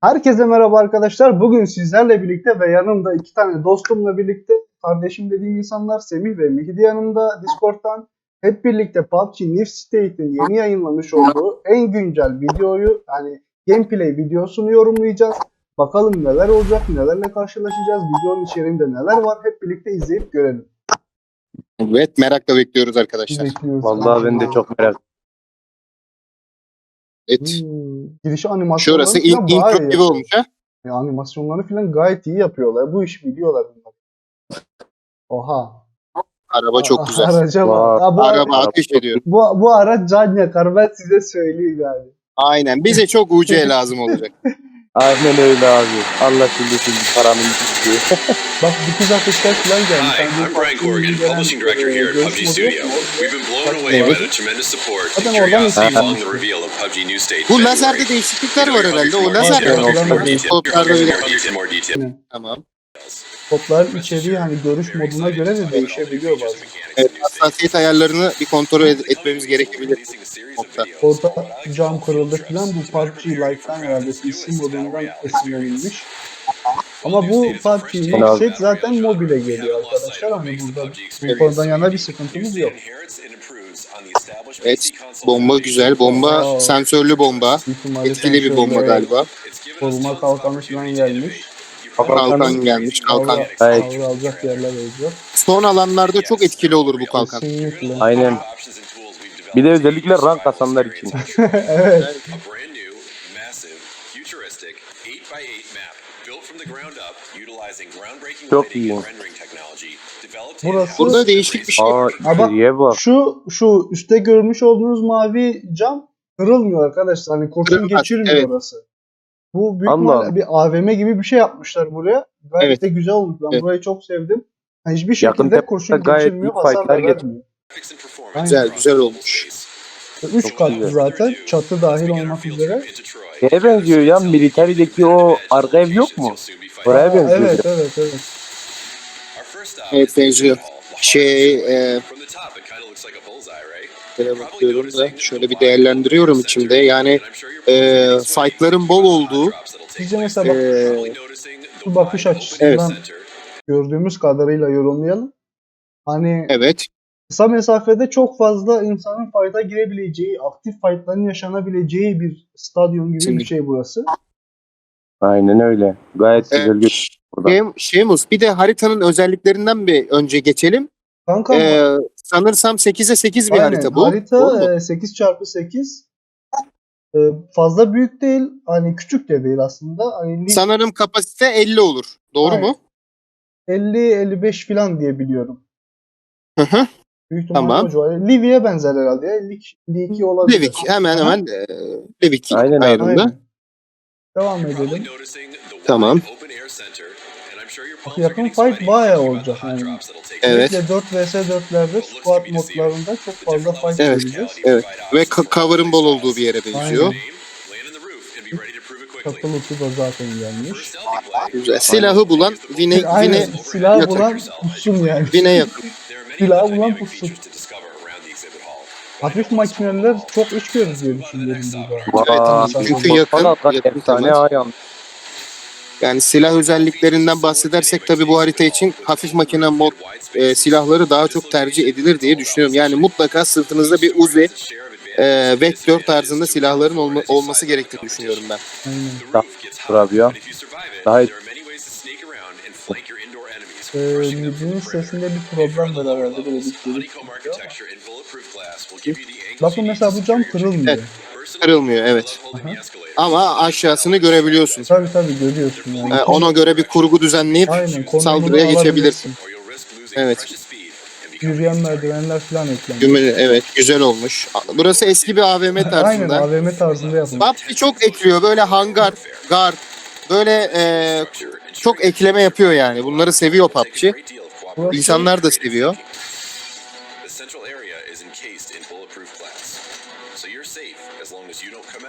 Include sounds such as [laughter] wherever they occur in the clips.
Herkese merhaba arkadaşlar. Bugün sizlerle birlikte ve yanımda iki tane dostumla birlikte kardeşim dediğim insanlar Semih ve Mihdi yanımda Discord'dan hep birlikte PUBG New State'in yeni yayınlamış olduğu en güncel videoyu yani gameplay videosunu yorumlayacağız. Bakalım neler olacak, nelerle karşılaşacağız, videonun içeriğinde neler var hep birlikte izleyip görelim. Evet merakla bekliyoruz arkadaşlar. Bekliyoruz. Vallahi ben de çok merak Evet. Hmm, giriş animasyonları Şurası in, intro gibi olmuş ha. Ya animasyonları falan gayet iyi yapıyorlar. Bu işi biliyorlar bunlar. Oha. Araba çok [laughs] güzel. Araca bak. Ha, bu, Araba ateş ediyor. bu, bu araç can yakar ben size söyleyeyim yani. Aynen. Bize çok UC lazım olacak. [laughs] Aynen öyle abi. Allah şimdi şimdi paranın gitti. [laughs] Bak ateşler falan gelmiş. Hi, I'm Brian Corrigan, publishing director here at PUBG Studio. We've been blown away by the tremendous support and curiosity following the reveal of PUBG New State. Bu lazerde değişiklikler var herhalde. O lazer more öyle. Tamam. Topların içeriği hani görüş moduna göre de değişebiliyor bazen. Evet, hassasiyet ayarlarını bir kontrol etmemiz gerekebilir. Nokta. Orada cam kırıldı falan bu PUBG Lite'dan herhalde PC modundan esinlenilmiş. Ama bu PUBG Yüksek zaten mobile geliyor arkadaşlar. Hani burada bu konudan yana bir sıkıntımız yok. Evet. Bomba güzel. Bomba Aa. sensörlü bomba. Etkili bir bomba galiba. Koruma kalkanı falan gelmiş. Kalkan gelmiş. Kalkan. Evet. kavra alacak yerler olacak. Son alanlarda çok etkili olur bu kalkan. Kesinlikle. Aynen. Bir de özellikle rank kasanlar için. [laughs] evet. Çok iyi. Burası- Burada değişik bir şey. Aa Ama- içeriye bak. Şu şu üstte görmüş olduğunuz mavi cam kırılmıyor arkadaşlar. Hani kurşun Kırılmaz, geçirmiyor evet. orası. Bu büyük Allah ihtimalle bir AVM gibi bir şey yapmışlar buraya. Gayet Evet. de güzel olmuş. Ben Evet. burayı çok sevdim. Yani hiçbir Yakın şekilde kurşun gayet geçirmiyor, büyük hasar fightlar vermiyor. Güzel, güzel olmuş. Üç katlı zaten. Çatı dahil olmak üzere. Neye benziyor ya? Military'deki o arka ev yok mu? Oraya Aa, benziyor Evet evet evet. Evet, benziyor. Şey, e, Şöyle bakıyorum da şöyle bir değerlendiriyorum içimde. Yani e, fightların bol olduğu Sizce mesela bak e, şu bakış açısından Evet. gördüğümüz kadarıyla yorumlayalım. Hani evet kısa mesafede çok fazla insanın fight'a girebileceği, aktif fight'ların yaşanabileceği bir stadyum gibi Şimdi- bir şey burası. Aynen öyle. Gayet e, güzel bir burada. Şem- Şemus bir de haritanın özelliklerinden bir önce geçelim. Kanka E, sanırsam 8'e 8 bir aynen, harita bu. Harita e, 8 çarpı 8 E, fazla büyük değil, hani küçük de değil aslında. Hani lig Sanırım kapasite 50 olur. Doğru Aynen. mu? 50-55 falan diye biliyorum. Hı hı. Büyük ihtimalle Tamam. civarı. Livi'ye benzer herhalde. ya. Lig, Lig olabilir. Livik hemen hemen e, Livik ayarında. Aynen. Devam edelim. Tamam. Yakın fight bayağı olacak yani. Evet. Özellikle 4 vs 4'lerde squad modlarında çok fazla fight Evet. göreceğiz. Evet. Ve ka- cover'ın bol olduğu bir yere benziyor. Aynen. Da zaten gelmiş. Güzel. Silahı bulan Vine, Aynen Vine, silah yakın. bulan tutsun yani. Vine [laughs] yakın. Silahı bulan tutsun. Hafif makineler çok iş diye düşünüyorum. Vay, çünkü yakın- yakın temas. ayağım. Yani silah özelliklerinden bahsedersek tabii bu harita için hafif makine mod e, silahları daha çok tercih edilir diye düşünüyorum. Yani mutlaka sırtınızda bir Uzi, e, Vektör tarzında silahların olma- olması gerektiğini düşünüyorum ben. Abi ya. Daha Ee, Mid'in sesinde bir problem var herhalde. Böyle bir çıkıyor ama. Bakın mesela bu cam kırılmıyor. Evet. Kırılmıyor evet. Ama aşağısını görebiliyorsun. Tabii tabii görüyorsun yani. E, ona göre bir kurgu düzenleyip Aynen, saldırıya geçebilirsin. Evet. Yürüyen merdivenler falan eklenmiş. Evet güzel olmuş. Burası eski bir AVM Aynen tarzında. AVM tarzında yapılmış. PUBG çok ekliyor böyle hangar, gar, böyle e, çok ekleme yapıyor yani. Bunları seviyor PUBG. İnsanlar da seviyor.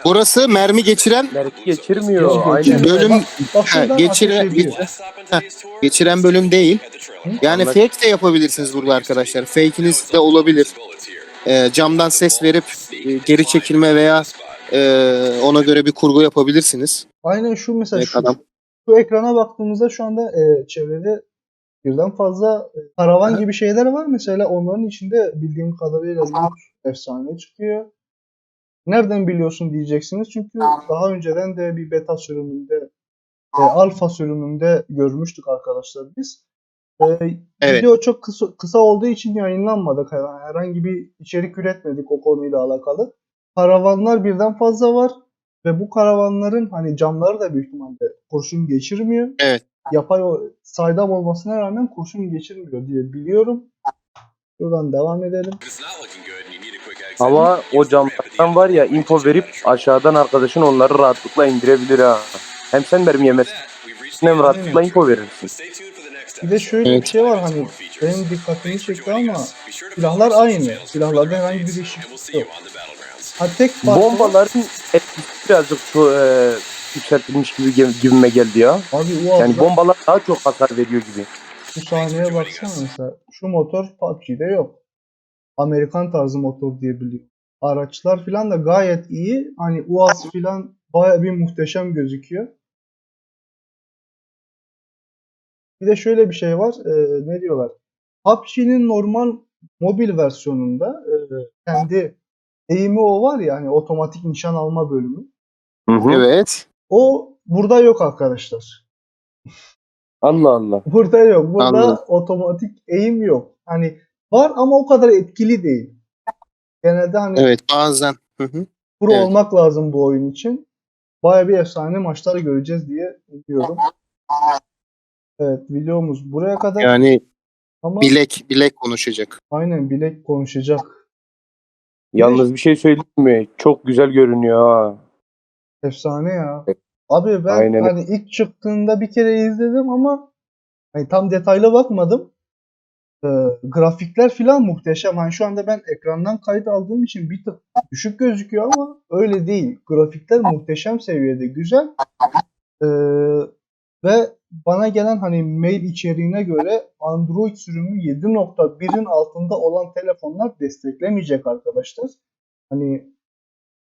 Burası mermi geçiren Merki geçirmiyor. Aynen. Bölüm- Bak, bak Ha, şuradan geçire- ateş ediyor. geçiren bölüm değil. Yani Anladım. fake de yapabilirsiniz burada arkadaşlar. Fake'iniz de olabilir. E, camdan ses verip e, geri çekilme veya Ee, ona göre bir kurgu yapabilirsiniz. Aynen şu mesela Evet, şu, adam. Şu ekrana baktığımızda şu anda e, çevrede birden fazla e, karavan gibi şeyler var. Mesela onların içinde bildiğim kadarıyla Lux efsane çıkıyor. Nereden biliyorsun diyeceksiniz. Çünkü daha önceden de bir beta sürümünde, e, alfa sürümünde görmüştük arkadaşlar biz. E, Evet. Video çok kısa, kısa olduğu için yayınlanmadık. Herhangi bir içerik üretmedik o konuyla alakalı. Karavanlar birden fazla var. Ve bu karavanların hani camları da büyük ihtimalle kurşun geçirmiyor. Evet. Yapay o saydam olmasına rağmen kurşun geçirmiyor diye biliyorum. Şuradan devam edelim. Ama o camlardan var ya info verip aşağıdan arkadaşın onları rahatlıkla indirebilir ha. Hem sen mermi yemezsin hem rahatlıkla info verirsin. Bir de şöyle Evet. bir şey var hani benim dikkatimi çekti ama silahlar aynı. Silahlarda herhangi bir değişiklik yok. Ha tek farkı Bombaların etkisi birazcık şu e, yükseltilmiş gibi gibime geldi ya. abi o Yani yani bombalar daha çok hasar veriyor gibi. şu sahneye baksana mesela. Şu motor PUBG'de yok. Amerikan tarzı motor diye biliyorum. Araçlar falan da gayet iyi. Hani UAZ falan baya bir muhteşem gözüküyor. Bir de şöyle bir şey var. e, ne diyorlar? PUBG'nin normal mobil versiyonunda e, kendi eğimi o var ya hani otomatik nişan alma bölümü. Hı hı. Evet. O burada yok arkadaşlar. Allah Allah. Burada yok. Burada Anladım. otomatik eğim yok. Hani var ama o kadar etkili değil. Genelde hani Evet bazen. Hı hı. pro evet. olmak lazım bu oyun için. Baya bir efsane maçlar göreceğiz diye umuyorum. Evet videomuz buraya kadar Yani ama bilek bilek konuşacak. aynen bilek konuşacak. Yalnız bir şey söyleyeyim mi? Çok güzel görünüyor ha. Efsane ya. Abi ben Aynen. hani ilk çıktığında bir kere izledim ama hani tam detaylı bakmadım. Ee, grafikler filan muhteşem. Hani şu anda ben ekrandan kayıt aldığım için bir tık düşük gözüküyor ama öyle değil. Grafikler muhteşem seviyede güzel. Ee, ve bana gelen hani mail içeriğine göre Android sürümü 7.1'in altında olan telefonlar desteklemeyecek arkadaşlar. Hani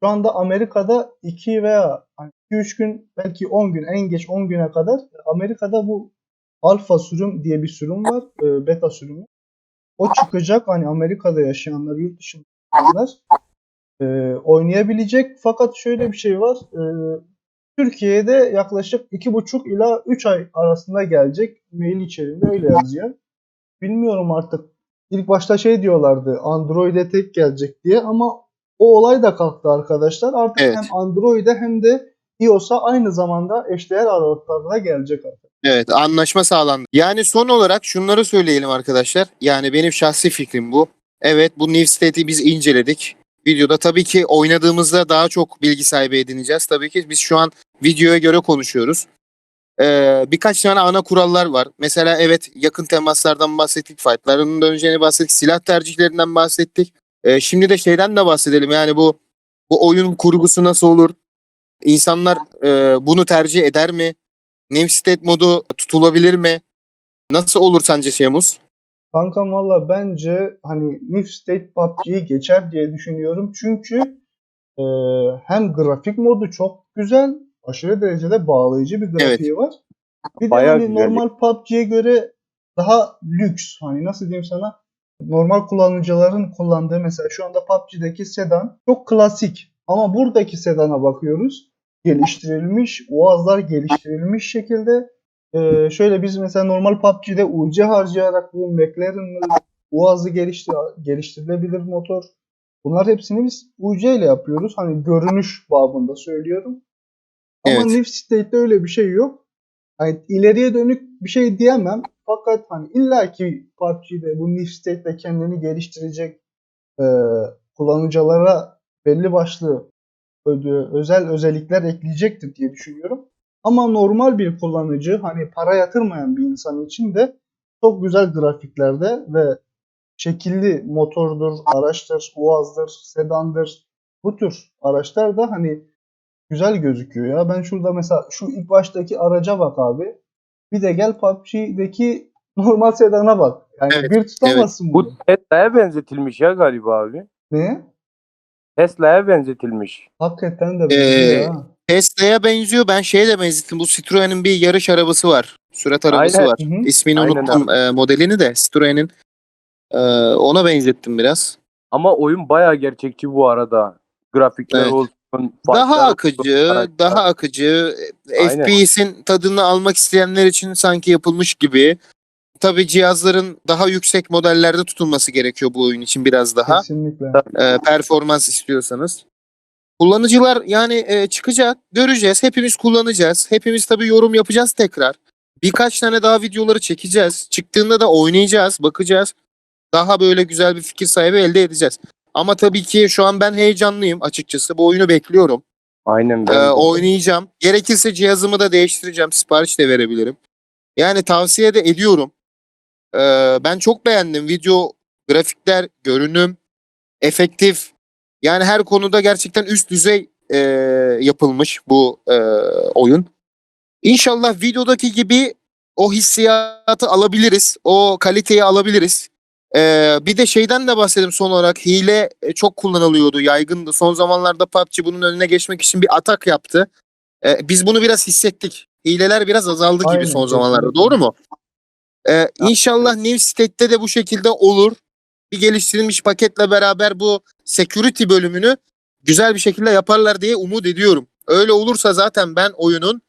şu anda Amerika'da 2 veya 2-3 gün belki 10 gün en geç 10 güne kadar Amerika'da bu alfa sürüm diye bir sürüm var. e, beta sürümü. O çıkacak. Hani Amerika'da yaşayanlar, yurt dışında yaşayanlar e, oynayabilecek. Fakat şöyle bir şey var. E, Türkiye'de yaklaşık 2,5 ila 3 ay arasında gelecek. Mail içeriğinde öyle yazıyor. Bilmiyorum artık. İlk başta şey diyorlardı. Android'e tek gelecek diye ama o olay da kalktı arkadaşlar. Artık Evet. hem Android'e hem de iOS'a aynı zamanda eşdeğer aralıklarla gelecek artık. Evet anlaşma sağlandı. Yani son olarak şunları söyleyelim arkadaşlar. Yani benim şahsi fikrim bu. Evet bu New State'i biz inceledik. Videoda tabii ki oynadığımızda daha çok bilgi sahibi edineceğiz. Tabii ki biz şu an videoya göre konuşuyoruz. Ee, birkaç tane ana kurallar var. Mesela evet yakın temaslardan bahsettik. Fight'ların döneceğini bahsettik. Silah tercihlerinden bahsettik. Ee, şimdi de şeyden de bahsedelim. Yani bu bu oyun kurgusu nasıl olur? İnsanlar e, bunu tercih eder mi? State modu tutulabilir mi? Nasıl olur sence Şemus? Kankam valla bence hani New State PUBG'yi geçer diye düşünüyorum. Çünkü e, hem grafik modu çok güzel, aşırı derecede bağlayıcı bir grafiği var. Bir de Bayağı hani güzel. normal PUBG'ye göre daha lüks. Hani nasıl diyeyim sana? Normal kullanıcıların kullandığı mesela şu anda PUBG'deki sedan çok klasik. Ama buradaki sedana bakıyoruz. Geliştirilmiş, UAZ'lar geliştirilmiş şekilde ee, şöyle biz mesela normal PUBG'de UC harcayarak bu McLaren'ın UAZ'ı geliştir geliştirilebilir motor. Bunlar hepsini biz UC ile yapıyoruz. Hani görünüş babında söylüyorum. Ama Evet. New State'de öyle bir şey yok. Hani ileriye dönük bir şey diyemem. Fakat hani illaki PUBG'de bu New State'de kendini geliştirecek e, kullanıcılara belli başlı özel özellikler ekleyecektir diye düşünüyorum. Ama normal bir kullanıcı hani para yatırmayan bir insan için de çok güzel grafiklerde ve şekilli motordur, araçtır, UAZ'dır, sedandır bu tür araçlar da hani güzel gözüküyor ya. Ben şurada mesela şu ilk baştaki araca bak abi. Bir de gel PUBG'deki [laughs] normal sedana bak. Yani Evet, bir tutamazsın Bu bunu. Tesla'ya benzetilmiş ya galiba abi. Ne? Tesla'ya benzetilmiş. Hakikaten de Ee, benziyor ha. Tesla'ya benziyor. Ben şeye de benzettim. Bu Citroen'in bir yarış arabası var. Sürat arabası Aynen. var. Hı hı. İsmini Aynen unuttum e, modelini de. Citroen'in. E, ona benzettim biraz. Ama oyun bayağı gerçekçi bu arada. Grafikler Evet. olsun. Daha akıcı, olsun, daha akıcı. FPS'in tadını almak isteyenler için sanki yapılmış gibi. Tabii cihazların daha yüksek modellerde tutulması gerekiyor bu oyun için biraz daha. Kesinlikle. e, performans istiyorsanız. Kullanıcılar yani e, çıkacak, göreceğiz. Hepimiz kullanacağız. Hepimiz tabii yorum yapacağız tekrar. Birkaç tane daha videoları çekeceğiz. Çıktığında da oynayacağız, bakacağız. Daha böyle güzel bir fikir sahibi elde edeceğiz. Ama tabii ki şu an ben heyecanlıyım açıkçası. Bu oyunu bekliyorum. Aynen Ee, ben. de. oynayacağım. Gerekirse cihazımı da değiştireceğim. Sipariş de verebilirim. Yani tavsiye de ediyorum. Ee, ben çok beğendim. Video, grafikler, görünüm, efektif. Yani her konuda gerçekten üst düzey e, yapılmış bu e, oyun. İnşallah videodaki gibi o hissiyatı alabiliriz. O kaliteyi alabiliriz. Ee, bir de şeyden de bahsedeyim son olarak. Hile e, çok kullanılıyordu, yaygındı. Son zamanlarda PUBG bunun önüne geçmek için bir atak yaptı. Ee, biz bunu biraz hissettik. Hileler biraz azaldı gibi Aynen, son zamanlarda. Doğru mu? Ee, inşallah New State'te de bu şekilde olur. Bir geliştirilmiş paketle beraber bu security bölümünü güzel bir şekilde yaparlar diye umut ediyorum. Öyle olursa zaten ben oyunun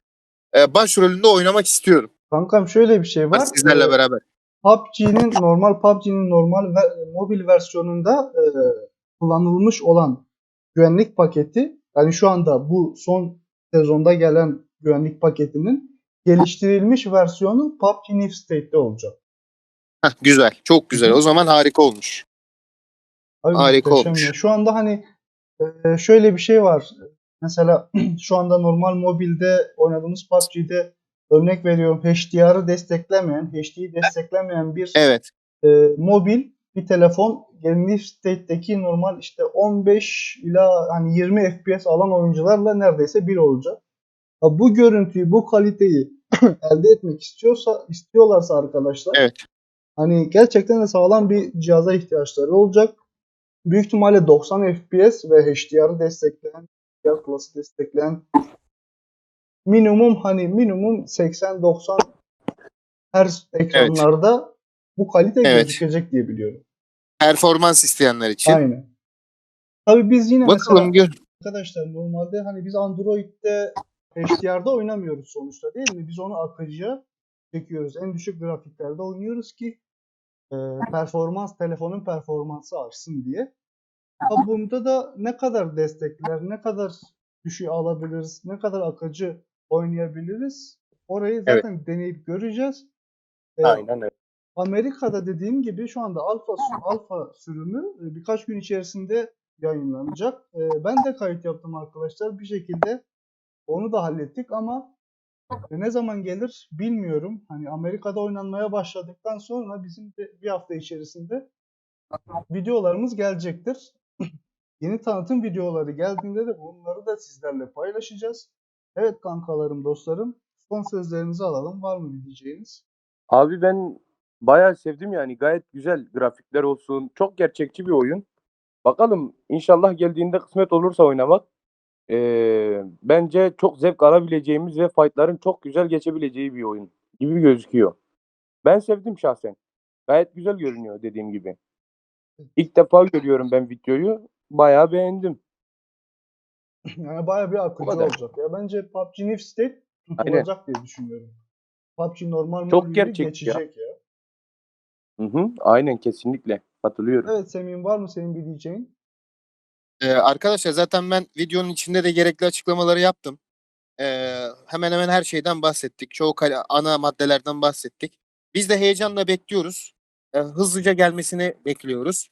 e, başrolünde oynamak istiyorum. Kankam şöyle bir şey var. Sizlerle Ee, beraber. PUBG'nin normal PUBG'nin normal ve- mobil versiyonunda e, kullanılmış olan güvenlik paketi yani şu anda bu son sezonda gelen güvenlik paketinin geliştirilmiş versiyonu PUBG New State'te olacak. Heh, güzel. Çok güzel. O zaman harika olmuş. Abi Harika olmuş. ya. Şu anda hani e, şöyle bir şey var. Mesela [clears throat] şu anda normal mobilde oynadığımız PUBG'de örnek veriyorum HDR'ı desteklemeyen, HD'yi desteklemeyen bir Evet. e, mobil bir telefon New State'deki normal işte 15 ila hani 20 FPS alan oyuncularla neredeyse bir olacak. Ha, bu görüntüyü, bu kaliteyi [clears throat] elde etmek istiyorsa istiyorlarsa arkadaşlar Evet. Hani gerçekten de sağlam bir cihaza ihtiyaçları olacak. Büyük ihtimalle 90 FPS ve HDR'ı destekleyen, HDR Plus'ı destekleyen minimum hani minimum 80-90 Hz ekranlarda bu kalite Evet. gözükecek diye biliyorum. Performans isteyenler için. Aynen. Tabii biz yine Bakalım mesela gör. arkadaşlar normalde hani biz Android'de HDR'da oynamıyoruz sonuçta değil mi? Biz onu akıcıya çekiyoruz. En düşük grafiklerde oynuyoruz ki e, performans telefonun performansı artsın diye. Ha bunda da ne kadar destekler, ne kadar düşüğü alabiliriz, ne kadar akıcı oynayabiliriz orayı zaten deneyip göreceğiz. E, Aynen öyle. Amerika'da dediğim gibi şu anda alfa alfa sürümü e, birkaç gün içerisinde yayınlanacak. E, Ben de kayıt yaptım arkadaşlar. Bir şekilde onu da hallettik ama ne zaman gelir bilmiyorum. Hani Amerika'da oynanmaya başladıktan sonra bizim de bir hafta içerisinde videolarımız gelecektir. [clears throat] Yeni tanıtım videoları geldiğinde de bunları da sizlerle paylaşacağız. Evet kankalarım, dostlarım. Son sözlerinizi alalım. Var mı bir diyeceğiniz? Abi ben bayağı sevdim yani. Gayet güzel grafikler olsun. Çok gerçekçi bir oyun. Bakalım inşallah geldiğinde kısmet olursa oynamak. Ee, bence çok zevk alabileceğimiz ve fightların çok güzel geçebileceği bir oyun gibi gözüküyor. Ben sevdim şahsen. Gayet güzel görünüyor dediğim gibi. İlk defa görüyorum ben videoyu. Bayağı beğendim. [clears throat] Yani bayağı bir akıcı olacak. Ya bence PUBG New State tutulacak diye düşünüyorum. PUBG normal Çok mobilini gerçekçi ya. geçecek ya. Hı hı, aynen kesinlikle. Katılıyorum. Evet Semih var mı senin bir diyeceğin? Ee, arkadaşlar zaten ben videonun içinde de gerekli açıklamaları yaptım. Ee, hemen hemen her şeyden bahsettik. Çoğu ana maddelerden bahsettik. Biz de heyecanla bekliyoruz. Ee, hızlıca gelmesini bekliyoruz.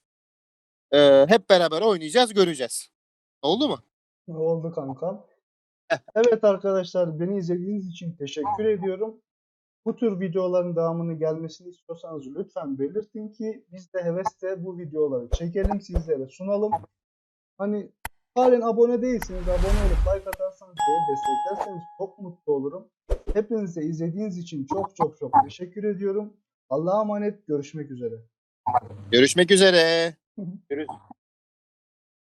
Ee, hep beraber oynayacağız, göreceğiz. Oldu mu? Oldu kankam. Evet arkadaşlar beni izlediğiniz için teşekkür ediyorum. Bu tür videoların devamını gelmesini istiyorsanız lütfen belirtin ki biz de hevesle bu videoları çekelim sizlere sunalım. Hani halen abone değilsiniz abone olup like atarsanız beni desteklerseniz çok mutlu olurum. Hepinize izlediğiniz için çok çok çok teşekkür ediyorum. Allah'a emanet görüşmek üzere. Görüşmek üzere. Görüşürüz.